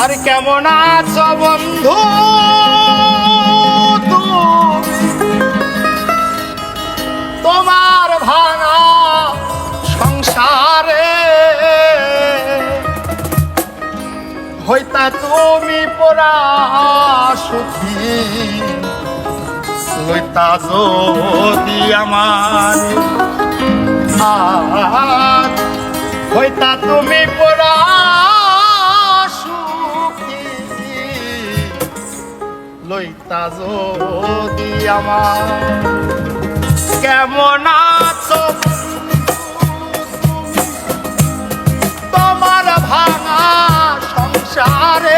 আর কেমন আছো বন্ধু? তোমার ভাঙা সংসারে হইতা তুমি পোড়া সুখী। হইতা যদি আমার হইতা তুমি লইতা যদি আমার কেমন আছো? তোমার ভাঙা সংসারে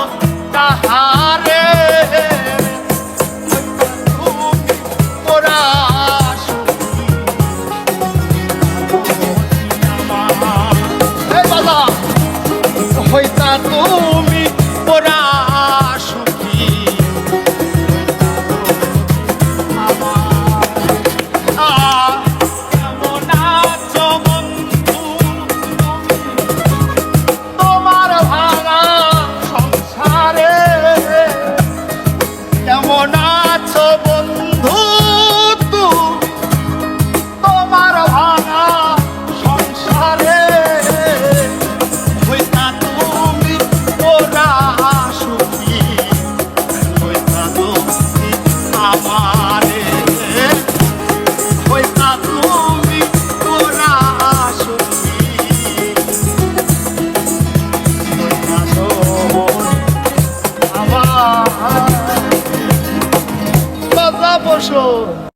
কেমন আছো